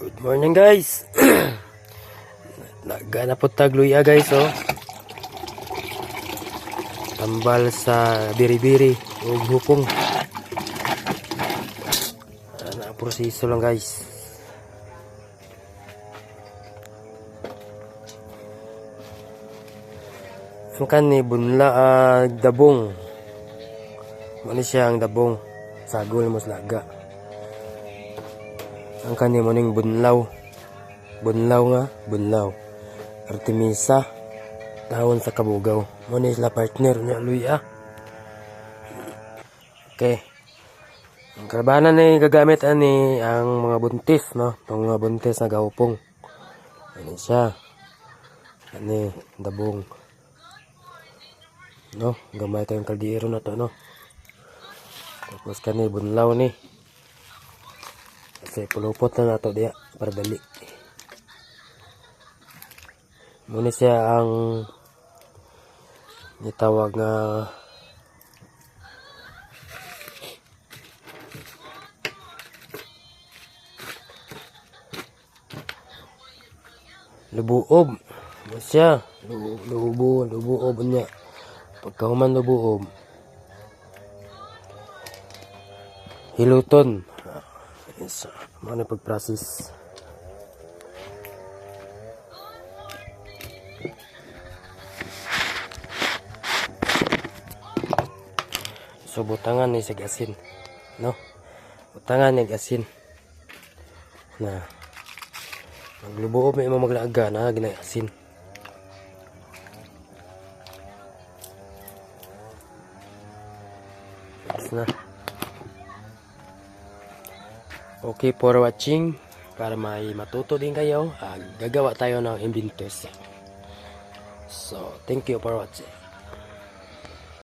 Good morning guys. Nagana po tagluya guys oh. Tambal sa biri-biri o hupong. Ana proseso lang guys. Ang kani bunla ah, dabong. Mani siya ang dabong. Sagol mo laga. Ang kani mo ning bunlaw. Bunlaw nga, bunlaw. Artemisa, tawon sa kabugaw. Mo ni sila partner niya luya. Okay. Ang karabanan ni gagamit ani ang mga buntis, no? Ang mga buntis na gaupong. Ano siya? Ani, dabong. No? Gamay tayong kaldero na to, no? Tapos kani bunlaw ni. Kasi pulupot na nato diya para dali. Muna siya ang nitawag nga lubuob. Muna siya. Lu- Lubo, lubuob niya. Pagkahuman lubuob. Hiluton. Yes, mo na pag-process. So butangan ni sa asin, no? Butangan ni asin. Na maglubuob may mga maglaga na ginay asin. Na. Okay for watching. Para may matuto din kayo, ah, gagawa tayo ng inventors. So, thank you for watching.